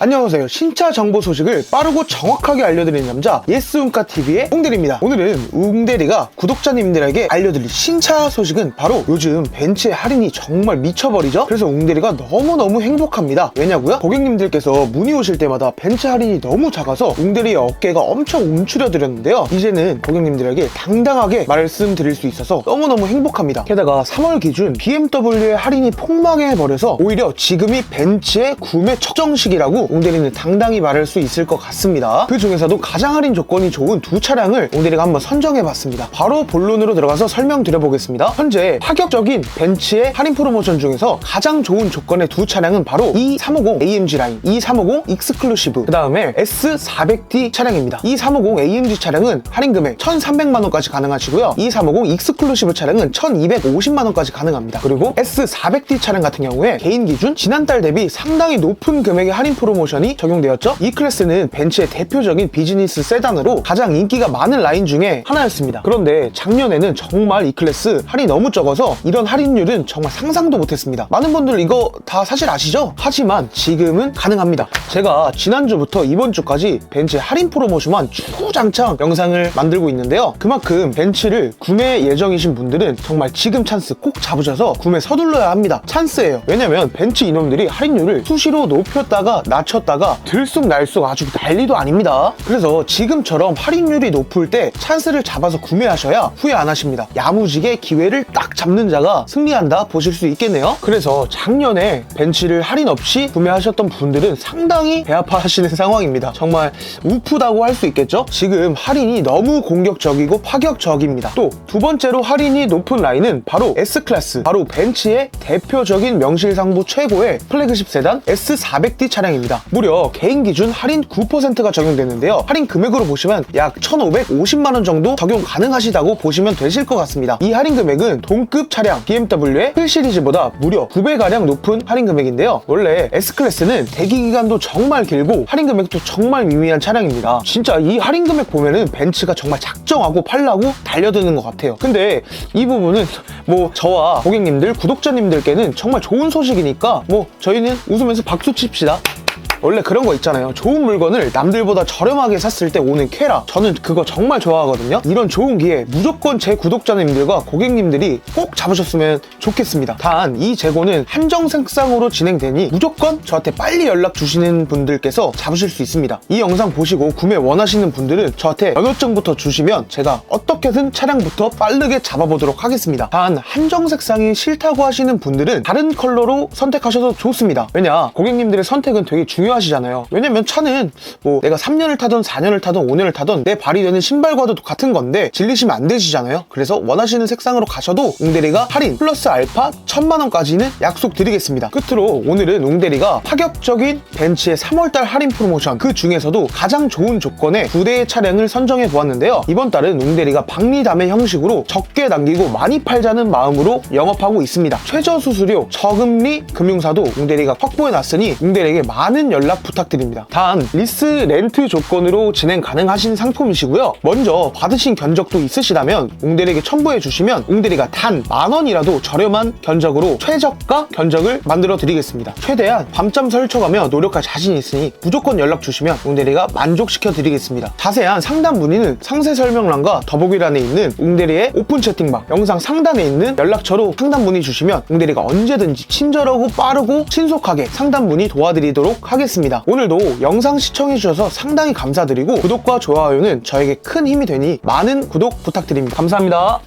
안녕하세요. 신차 정보 소식을 빠르고 정확하게 알려드리는 남자 예스운카TV의 웅대리입니다. 오늘은 웅대리가 구독자님들에게 알려드릴 신차 소식은 바로 요즘 벤츠의 할인이 정말 미쳐버리죠? 그래서 웅대리가 너무너무 행복합니다. 왜냐고요? 고객님들께서 문의 오실 때마다 벤츠 할인이 너무 작아서 웅대리의 어깨가 엄청 움츠려드렸는데요. 이제는 고객님들에게 당당하게 말씀드릴 수 있어서 너무너무 행복합니다. 게다가 3월 기준 BMW의 할인이 폭망해버려서 오히려 지금이 벤츠의 구매 적정 시기라고 웅대리는 당당히 말할 수 있을 것 같습니다. 그 중에서도 가장 할인 조건이 좋은 두 차량을 웅대리가 한번 선정해봤습니다. 바로 본론으로 들어가서 설명드려보겠습니다. 현재 파격적인 벤츠의 할인 프로모션 중에서 가장 좋은 조건의 두 차량은 바로 E350 AMG 라인, E350 익스클루시브, 그 다음에 S400D 차량입니다. E350 AMG 차량은 할인 금액 1,300만원까지 가능하시고요. E350 익스클루시브 차량은 1,250만원까지 가능합니다. 그리고 S400D 차량 같은 경우에 개인 기준 지난달 대비 상당히 높은 금액의 할인 프로모션 이 적용되었죠. 이 클래스는 벤츠의 대표적인 비즈니스 세단으로 가장 인기가 많은 라인 중에 하나였습니다. 그런데 작년에는 정말 이 클래스 할인이 너무 적어서 이런 할인율은 정말 상상도 못했습니다. 많은 분들 이거 다 사실 아시죠? 하지만 지금은 가능합니다. 제가 지난주부터 이번 주까지 벤츠 할인 프로모션만 주장창 영상을 만들고 있는데요. 그만큼 벤츠를 구매 예정이신 분들은 정말 지금 찬스 꼭 잡으셔서 구매 서둘러야 합니다. 찬스예요. 왜냐면 벤츠 이놈들이 할인율을 수시로 높였다가 낮 췄다가 들쑥날쑥 아주 난리도 아닙니다. 그래서 지금처럼 할인율이 높을 때 찬스를 잡아서 구매하셔야 후회 안 하십니다. 야무지게 기회를 딱 잡는 자가 승리한다 보실 수 있겠네요. 그래서 작년에 벤츠를 할인 없이 구매하셨던 분들은 상당히 배 아파하시는 상황입니다. 정말 우프다고 할 수 있겠죠? 지금 할인이 너무 공격적이고 파격적입니다. 또 두 번째로 할인이 높은 라인은 바로 S클래스, 바로 벤츠의 대표적인 명실상부 최고의 플래그십 세단 S400D 차량입니다. 무려 개인 기준 할인 9%가 적용되는데요. 할인 금액으로 보시면 약 1,550만 원 정도 적용 가능하시다고 보시면 되실 것 같습니다. 이 할인 금액은 동급 차량 BMW의 풀 시리즈보다 무려 2배가량 높은 할인 금액인데요. 원래 S클래스는 대기 기간도 정말 길고 할인 금액도 정말 미미한 차량입니다. 진짜 이 할인 금액 보면은 벤츠가 정말 작정하고 팔라고 달려드는 것 같아요. 근데 이 부분은 뭐 저와 고객님들, 구독자님들께는 정말 좋은 소식이니까 뭐 저희는 웃으면서 박수 칩시다. 원래 그런 거 있잖아요. 좋은 물건을 남들보다 저렴하게 샀을 때 오는 쾌락. 저는 그거 정말 좋아하거든요. 이런 좋은 기회 무조건 제 구독자님들과 고객님들이 꼭 잡으셨으면 좋겠습니다. 단 이 재고는 한정 생상으로 진행되니 무조건 저한테 빨리 연락 주시는 분들께서 잡으실 수 있습니다. 이 영상 보시고 구매 원하시는 분들은 저한테 면허증부터 주시면 제가 어 떻게든 차량부터 빠르게 잡아보도록 하겠습니다. 단 한정 색상이 싫다고 하시는 분들은 다른 컬러로 선택하셔도 좋습니다. 왜냐 고객님들의 선택은 되게 중요하시잖아요. 왜냐면 차는 뭐 내가 3년을 타던 4년을 타던 5년을 타던 내 발이 되는 신발과도 같은 건데 질리시면 안 되시잖아요. 그래서 원하시는 색상으로 가셔도 웅대리가 할인 플러스 알파 1000만 원까지는 약속드리겠습니다. 끝으로 오늘은 웅대리가 파격적인 벤츠의 3월달 할인 프로모션 그 중에서도 가장 좋은 조건의 두 대의 차량을 선정해 보았는데요. 이번 달은 웅대리가 박리담의 형식으로 적게 남기고 많이 팔자는 마음으로 영업하고 있습니다. 최저 수수료, 저금리 금융사도 웅대리가 확보해 놨으니 웅대리에게 많은 연락 부탁드립니다. 단 리스 렌트 조건으로 진행 가능하신 상품이시고요. 먼저 받으신 견적도 있으시다면 웅대리에게 첨부해 주시면 웅대리가 단 만 원이라도 저렴한 견적으로 최저가 견적을 만들어 드리겠습니다. 최대한 밤잠 설쳐가며 노력할 자신이 있으니 무조건 연락 주시면 웅대리가 만족시켜 드리겠습니다. 자세한 상담 문의는 상세 설명란과 더보기 란에 있는 웅대리의 오픈 채팅방 영상 상단에 있는 연락처로 상담 문의 주시면 웅대리가 언제든지 친절하고 빠르고 신속하게 상담 문의 도와드리도록 하겠습니다. 오늘도 영상 시청해 주셔서 상당히 감사드리고 구독과 좋아요는 저에게 큰 힘이 되니 많은 구독 부탁드립니다. 감사합니다.